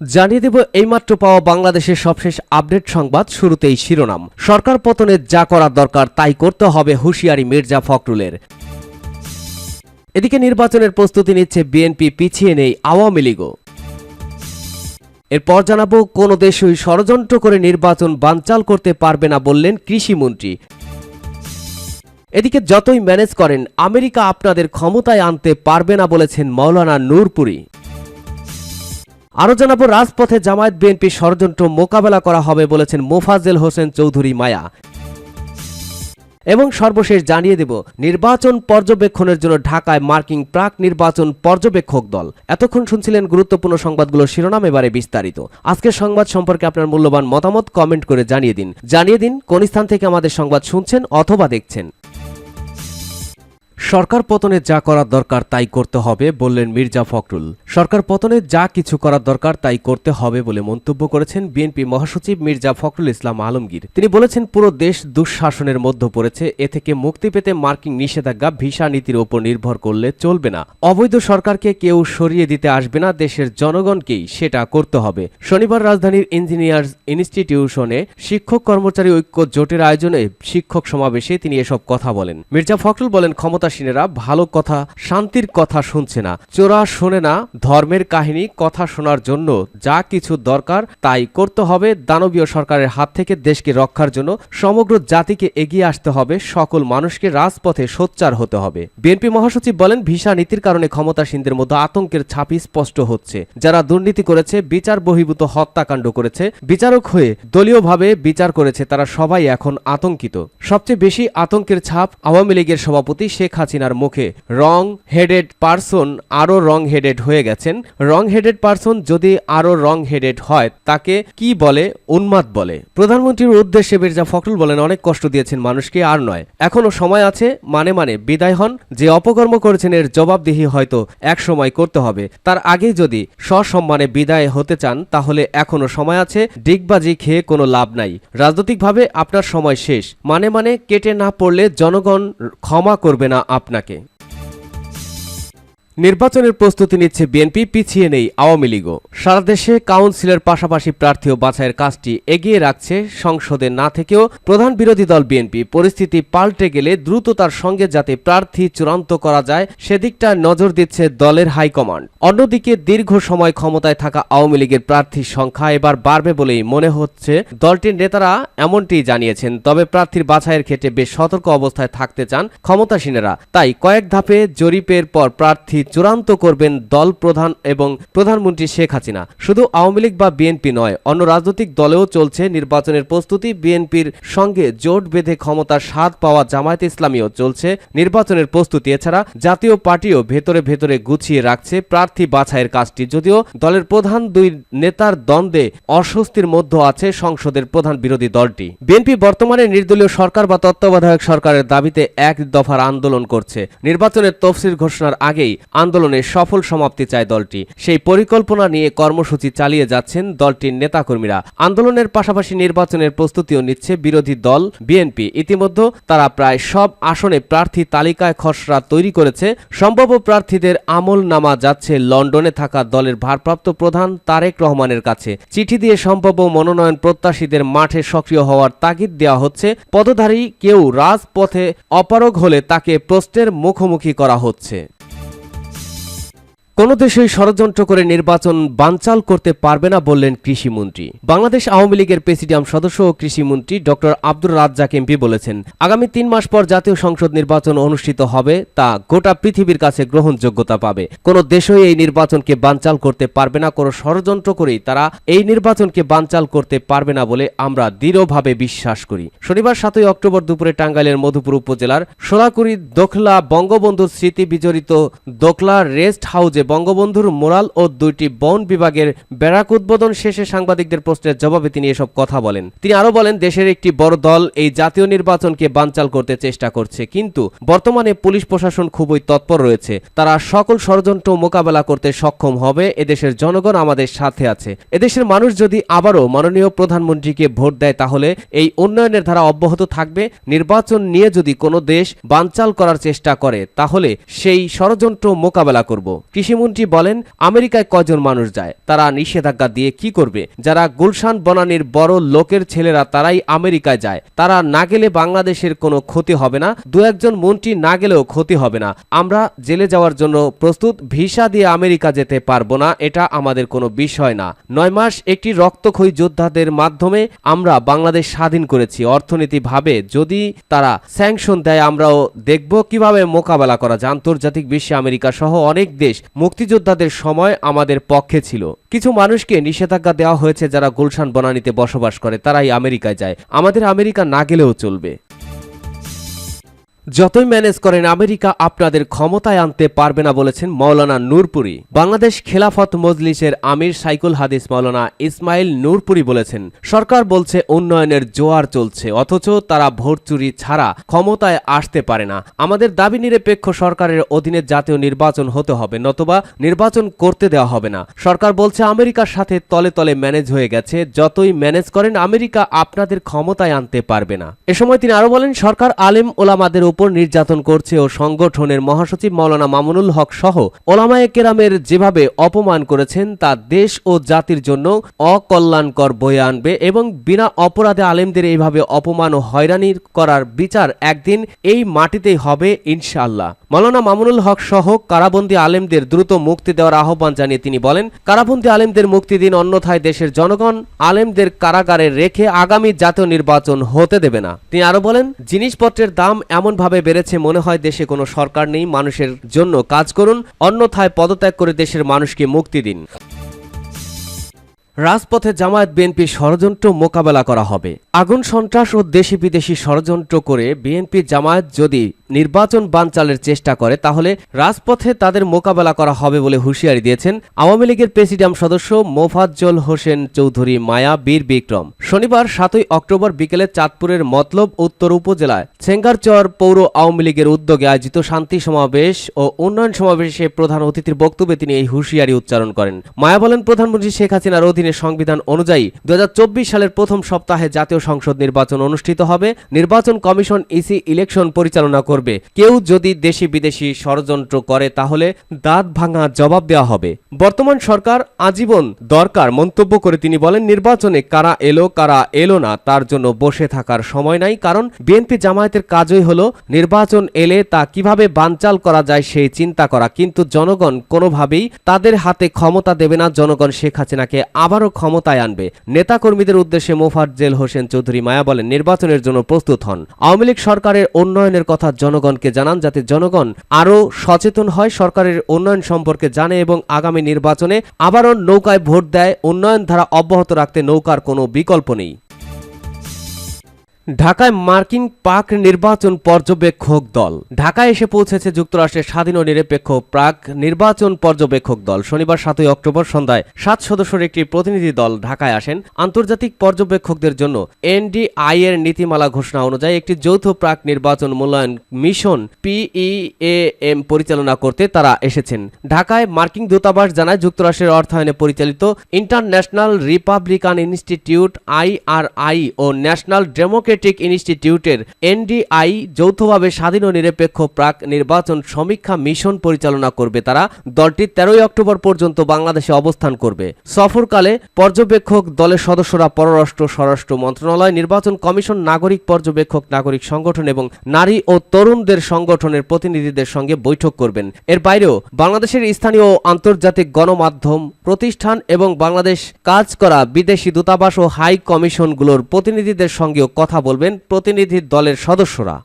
জানিয়ে দেব এইমাত্র পাওয়া বাংলাদেশের সবশেষ আপডেট সংবাদ শুরুতেই শিরোনাম। সরকার পতনে যা করার দরকার তাই করতে হবে হুঁশিয়ারি মির্জা ফখরুলের। এদিকে নির্বাচনের প্রস্তুতি নিচ্ছে বিএনপি, পিছিয়ে নেই আওয়ামী লীগও। এরপর জানাব, কোন দেশই ষড়যন্ত্র করে নির্বাচন বানচাল করতে পারবে না বললেন কৃষিমন্ত্রী এদিকে যতই ম্যানেজ করেন, আমেরিকা আপনাদের ক্ষমতায় আনতে পারবে না বলেছেন মৌলানা নূরপুরী। আরও জানাব, রাজপথে জামায়াত বিএনপি ষড়যন্ত্র মোকাবেলা করা হবে বলেছেন মোফাজেল হোসেন চৌধুরী মায়া। এবং সর্বশেষ জানিয়ে দেব, নির্বাচন পর্যবেক্ষণের জন্য ঢাকায় মার্কিং প্রাক নির্বাচন পর্যবেক্ষক দল। এতক্ষণ শুনছিলেন গুরুত্বপূর্ণ সংবাদগুলো শিরোনাম, এবারে বিস্তারিত। আজকের সংবাদ সম্পর্কে আপনার মূল্যবান মতামত কমেন্ট করে জানিয়ে দিন। জানিয়ে দিন কোন স্থান থেকে আমাদের সংবাদ শুনছেন অথবা দেখছেন। সরকার পতনে যা করার দরকার তাই করতে হবে বললেন মির্জা ফখরুল। সরকার পতনে যা কিছু করার দরকার তাই করতে হবে বলে মন্তব্য করেছেন বিএনপি মহাসচিব মির্জা ফখরুল ইসলাম আলমগীর। তিনি বলেছেন, পুরো দেশ দুঃশাসনের মধ্যে পড়েছে, এ থেকে মুক্তি পেতে মার্কিং নিষেধাজ্ঞা ভিসা নীতির ওপর নির্ভর করলে চলবে না। অবৈধ সরকারকে কেউ সরিয়ে দিতে আসবে না, দেশের জনগণকেই সেটা করতে হবে। শনিবার রাজধানীর ইঞ্জিনিয়ার্স ইনস্টিটিউশনে শিক্ষক কর্মচারী ঐক্য জোটের আয়োজনে শিক্ষক সমাবেশে তিনি এসব কথা বলেন। মির্জা ফখরুল বলেন ক্ষমতাসীনেরা ভালো কথা, শান্তির কথা শুনছে না। চোরা শোনে না ধর্মের কাহিনী, কথা শোনার জন্য যা কিছু দরকার তাই করতে হবে। দানবীয় সরকারের হাত থেকে দেশকে রক্ষার জন্য সমগ্র জাতিকে এগিয়ে আসতে হবে। সকল মানুষকে রাজপথে সোচ্চার হতে হবে। বিএনপি মহাসচিব বলেন, ভিসা নীতির কারণে ক্ষমতাসীনদের মধ্যে আতঙ্কের ছাপি স্পষ্ট হচ্ছে। যারা দুর্নীতি করেছে, বিচার বহির্ভূত হত্যাকাণ্ড করেছে, বিচারক হয়ে দলীয়ভাবে বিচার করেছে, তারা সবাই এখন আতঙ্কিত। সবচেয়ে বেশি আতঙ্কের ছাপ আওয়ামী লীগের সভাপতি শেখ হাসিনার মুখে। রং হেডেড পারসন আরও রং হেডেড হয়ে গেছেন। রং হেডেড পারসন যদি আরও রং হেডেড হয়, তাকে কি বলে? উন্মাদ বলে। প্রধানমন্ত্রীর উদ্দেশ্যে মির্জা ফখরুল বলেন, অনেক কষ্ট দিয়েছেন মানুষকে, আর নয়। এখনও সময় আছে মানে মানে বিদায় হন। যে অপকর্ম করেছেন, এর জবাবদিহি হয়তো এক সময় করতে হবে। তার আগে যদি সসম্মানে বিদায় হতে চান, তাহলে এখনও সময় আছে। ডিগবাজি খেয়ে কোনো লাভ নাই। রাজনৈতিকভাবে আপনার সময় শেষ। মানে মানে কেটে না পড়লে জনগণ ক্ষমা করবে না আপনাকে। নির্বাচনের প্রস্তুতি নিচ্ছে বিএনপি, পিছিয়ে নেই আওয়ামী লীগও সারা দেশে কাউন্সিলের পাশাপাশি প্রার্থী ও বাছাইয়ের কাজটি এগিয়ে রাখছে সংসদে না থেকেও প্রধান বিরোধী দল বিএনপি। পরিস্থিতি পাল্টে গেলে দ্রুততার সঙ্গে যাতে প্রার্থী চূড়ান্ত করা যায়, সেদিকটা নজর দিচ্ছে দলের হাইকমান্ড। অন্যদিকে দীর্ঘ সময় ক্ষমতায় থাকা আওয়ামী লীগের প্রার্থীর সংখ্যা এবার বাড়বে বলেই মনে হচ্ছে দলটির নেতারা এমনটি জানিয়েছেন। তবে প্রার্থীর বাছাইয়ের ক্ষেত্রে বেশ সতর্ক অবস্থায় থাকতে চান ক্ষমতাসীনেরা। তাই কয়েক ধাপে জরিপের পর প্রার্থী চূড়ান্ত করবেন দল প্রধান এবং প্রধানমন্ত্রী শেখ হাসিনা। শুধু আওয়ামী লীগ বা বিএনপি নয়, অন্য রাজনৈতিক দলেও চলছে নির্বাচনের প্রস্তুতি। বিএনপির সঙ্গে জোট বেঁধে ক্ষমতার স্বাদ পাওয়া জামায়াত ইসলামীও চলছে নির্বাচনের প্রস্তুতি। এছাড়া জাতীয় পার্টিও ভেতরে ভেতরে গুছিয়ে রাখছে প্রার্থী বাছাইয়ের কাজটি। যদিও দলের প্রধান দুই নেতার দ্বন্দ্বে অস্বস্তির মধ্যে আছে সংসদের প্রধান বিরোধী দলটি। বিএনপি বর্তমানে নির্দলীয় সরকার বা তত্ত্বাবধায়ক সরকারের দাবিতে এক দফার আন্দোলন করছে। নির্বাচনের তফসিল ঘোষণার আগেই আন্দোলনের সফল সমাপ্তি চায় দলটি। সেই পরিকল্পনা নিয়ে কর্মসূচি চালিয়ে যাচ্ছেন দলটির নেতাকর্মীরা। আন্দোলনের পাশাপাশি নির্বাচনের প্রস্তুতিও নিচ্ছে বিরোধী দল, বিএনপি। ইতিমধ্যে তারা প্রায় সব আসনে প্রার্থী তালিকায় খসড়া তৈরি করেছে। সম্ভাব্য প্রার্থীদের আমল নামা যাচ্ছে লন্ডনে থাকা দলের ভারপ্রাপ্ত প্রধান তারেক রহমানের কাছে। চিঠি দিয়ে সম্ভাব্য মনোনয়ন প্রত্যাশীদের মাঠে সক্রিয় হওয়ার তাগিদ দেওয়া হচ্ছে। পদধারী কেউ রাজপথে অপারগ হলে তাকে প্রশ্নের মুখোমুখি করা হচ্ছে। কোনো দেশই ষড়যন্ত্র করে নির্বাচন বানচাল করতে পারবে না বললেন কৃষিমন্ত্রী। বাংলাদেশ আওয়ামী লীগের প্রেসিডিয়াম সদস্য ও কৃষিমন্ত্রী ডক্টর আব্দুর রাজ্জাক এমপি বলেছেন, আগামী তিন মাস পর জাতীয় সংসদ নির্বাচন অনুষ্ঠিত হবে তা গোটা পৃথিবীর কাছে গ্রহণযোগ্যতা পাবে। কোনো দেশই এই নির্বাচনকে বানচাল করতে পারবে না, কোনো ষড়যন্ত্র করেই তারা এই নির্বাচনকে বানচাল করতে পারবে না বলে আমরা দৃঢ়ভাবে বিশ্বাস করি। শনিবার সাতই অক্টোবর দুপুরে টাঙ্গাইলের মধুপুর উপজেলার সোলাকুড়ি দোখলা বঙ্গবন্ধুর স্মৃতি বিজড়িত দোখলা রেস্ট হাউজে বঙ্গবন্ধুর মোরাল ও দুইটি বন বিভাগের ব্যারাক উদ্বোধন শেষে সাংবাদিকদের প্রশ্নের জবাবে তিনি এসব কথা বলেন। তিনি আরও বলেন, দেশের একটি বড় দল এই জাতীয় নির্বাচনকে বানচাল করতে চেষ্টা করছে, কিন্তু বর্তমানে পুলিশ প্রশাসন খুবই তৎপর রয়েছে। তারা সকল ষড়যন্ত্র মোকাবেলা করতে সক্ষম হবে, এদেশের জনগণ আমাদের সাথে আছে। এদেশের মানুষ যদি আবারও মাননীয় প্রধানমন্ত্রীকে ভোট দেয়, তাহলে এই উন্নয়নের ধারা অব্যাহত থাকবে। নির্বাচন নিয়ে যদি কোনো দেশ বানচাল করার চেষ্টা করে, তাহলে সেই ষড়যন্ত্র মোকাবেলা করব। কৃষি প্রতিমন্ত্রী বলেন, আমেরিকায় কজন মানুষ যায়? তারা নিষেধাজ্ঞা দিয়ে কি করবে? যারা গুলশান বনানীর বড় লোকের ছেলেরা, তারাই আমেরিকায় যায়। তারা না গেলে বাংলাদেশের কোনো ক্ষতি হবে না। দু একজন মন্ত্রী না গেলেও ক্ষতি হবে না। আমরা জেলে যাওয়ার জন্য প্রস্তুত। ভিসা দিয়ে আমেরিকা যেতে পারব না, এটা আমাদের কোনো বিষয় না। নয় মাস একটি রক্তক্ষয়ী যোদ্ধাদের মাধ্যমে আমরা বাংলাদেশ স্বাধীন করেছি। অর্থনীতিভাবে যদি তারা স্যাংশন দেয়, আমরাও দেখব কীভাবে মোকাবেলা করা যায়। আন্তর্জাতিক বিশ্বে আমেরিকা সহ অনেক দেশ মুক্তিযোদ্ধাদের সময় আমাদের পক্ষে ছিল। কিছু মানুষকে নিষেধাজ্ঞা দেওয়া হয়েছে যারা গুলশান বনানীতে বসবাস করে, তারাই আমেরিকায় যায়। আমাদের আমেরিকা না গেলেও চলবে। যতই ম্যানেজ করেন, আমেরিকা আপনাদের ক্ষমতায় আনতে পারবে না বলেছেন মৌলানা নূরপুরি। বাংলাদেশ খেলাফত মজলিসের আমির সাইকুল হাদিস মৌলানা ইসমাইল নূরপুরি বলেছেন, সরকার বলছে উন্নয়নের জোয়ার চলছে, অথচ তারা ভোট চুরি ছাড়া ক্ষমতায় আসতে পারে না। আমাদের দাবি নিরপেক্ষ সরকারের অধীনে জাতীয় নির্বাচন হতে হবে, নতুবা নির্বাচন করতে দেওয়া হবে না। সরকার বলছে, আমেরিকার সাথে তলে তলে ম্যানেজ হয়ে গেছে, যতই ম্যানেজ করেন, আমেরিকা আপনাদের ক্ষমতায় আনতে পারবে না। এ সময় তিনি আরও বলেন, সরকার আলেম ওলামাদের উপর নির্যাতন করছে ও সংগঠনের মহাসচিব মৌলানা মামুনুল হক সহ ওলামায়ে কেরামের যেভাবে অপমান করেছেন, তা দেশ ও জাতির জন্য অকল্যাণকর বয়ে আনবে এবং বিনা অপরাধে আলেমদের এইভাবে অপমান ও হয়রানি করার বিচার একদিন এই মাটিতেই হবে ইনশাআল্লাহ। মাওলানা মামুনুল হক সহ কারাবন্দী আলেমদের দ্রুত মুক্তি দেওয়ার আহ্বান জানিয়ে তিনি বলেন, কারাবন্দী আলেমদের মুক্তি দিন অন্যথায় দেশের জনগণ আলেমদের কারাগারে রেখে আগামী জাতীয় নির্বাচন হতে দেবে না। তিনি আরও বলেন, জিনিসপত্রের দাম এমনভাবে বেড়েছে মনে হয় দেশে কোনো সরকার নেই, মানুষের জন্য কাজ করুন, অন্যথায় পদত্যাগ করে দেশের মানুষকে মুক্তি দিন। রাজপথে জামায়াত বিএনপি ষড়যন্ত্র মোকাবেলা করা হবে। আগুন, সন্ত্রাস ও দেশি বিদেশি ষড়যন্ত্র করে বিএনপি জামায়াত যদি নির্বাচন বানচালের চেষ্টা করে, তাহলে রাজপথে তাদের মোকাবেলা করা হবে বলে হুঁশিয়ারি দিয়েছেন আওয়ামী লীগের প্রেসিডিয়াম সদস্য মোফাজ্জল হোসেন চৌধুরী মায়া বীর বিক্রম। শনিবার সাতই অক্টোবর বিকেলে চাঁদপুরের মতলব উত্তর উপজেলায় ছেঙ্গারচর পৌর আওয়ামী লীগের উদ্যোগে আয়োজিত শান্তি সমাবেশ ও উন্নয়ন সমাবেশে প্রধান অতিথির বক্তব্যে তিনি এই হুঁশিয়ারি উচ্চারণ করেন। মায়া বলেন, প্রধানমন্ত্রী শেখ হাসিনার অধীনে সংবিধান অনুযায়ী দু হাজার চব্বিশ সালের প্রথম সপ্তাহে জাতীয় সংসদ নির্বাচন অনুষ্ঠিত হবে। নির্বাচন কমিশন ইসি ইলেকশন পরিচালনা করবে। কেউ যদি দেশি বিদেশি ষড়যন্ত্র করে, তাহলে দাঁত ভাঙা জবাব দেওয়া হবে। বর্তমান সরকার আজীবন দরকার মন্তব্য করে তিনি বলেন, নির্বাচনে কারা এলো কারা এলো না, তার জন্য বসে থাকার সময় নাই। কারণ বিএনপি জামায়াতের কাজই হলো নির্বাচন এলে তা কীভাবে বানচাল করা যায় সেই চিন্তা করা। কিন্তু জনগণ কোনোভাবেই তাদের হাতে ক্ষমতা দেবে না। জনগণ শেখ হাসিনাকে আবারও ক্ষমতায় আনবে। নেতাকর্মীদের উদ্দেশ্যে মোফাজ্জেল হোসেন চৌধুরী মায়া বলেন, নির্বাচনের জন্য প্রস্তুত হন। আওয়ামী লীগ সরকারের উন্নয়নের কথা জনগণকে জানান যাতে জনগণ আরও সচেতন হয়, সরকারের উন্নয়ন সম্পর্কে জানে এবং আগামী নির্বাচনে আবারও নৌকায় ভোট দেয়। উন্নয়ন ধারা অব্যাহত রাখতে নৌকার কোনো বিকল্প নেই। ঢাকায় মার্কিন পাক নির্বাচন পর্যবেক্ষক দল। ঢাকায় এসে পৌঁছেছে যুক্তরাষ্ট্রের স্বাধীন ও নিরপেক্ষ প্রাক নির্বাচন পর্যবেক্ষক দল। শনিবার সাতই অক্টোবর সন্ধ্যায় সাত সদস্যের একটি প্রতিনিধি দল ঢাকায় আসেন। আন্তর্জাতিক পর্যবেক্ষকদের জন্য এনডিআই এর নীতিমালা ঘোষণা অনুযায়ী একটি যৌথ প্রাক নির্বাচন মূল্যায়ন মিশন পিইএএম পরিচালনা করতে তারা এসেছেন। ঢাকায় মার্কিন দূতাবাস জানায় যুক্তরাষ্ট্রের অর্থায়নে পরিচালিত ইন্টারন্যাশনাল রিপাবলিকান ইনস্টিটিউট আইআরআই ও ন্যাশনাল ডেমোক্রেটিক ইনস্টিটিউটের এনডিআই যৌথভাবে স্বাধীন ও নিরপেক্ষ প্রাক নির্বাচন সমীক্ষা মিশন পরিচালনা করবে তারা। দলটি তেরোই অক্টোবর পর্যন্ত বাংলাদেশে অবস্থান করবে। সফরকালে পর্যবেক্ষক দলের সদস্যরা পররাষ্ট্র, স্বরাষ্ট্র মন্ত্রণালয়, নির্বাচন কমিশন, নাগরিক পর্যবেক্ষক, নাগরিক সংগঠন এবং নারী ও তরুণদের সংগঠনের প্রতিনিধিদের সঙ্গে বৈঠক করবেন। এর বাইরেও বাংলাদেশের স্থানীয় ও আন্তর্জাতিক গণমাধ্যম, প্রতিষ্ঠান এবং বাংলাদেশ কাজ করা বিদেশি দূতাবাস ও হাই কমিশনগুলোর প্রতিনিধিদের সঙ্গেও কথা বলবেন প্রতিনিধি দলের সদস্যরা।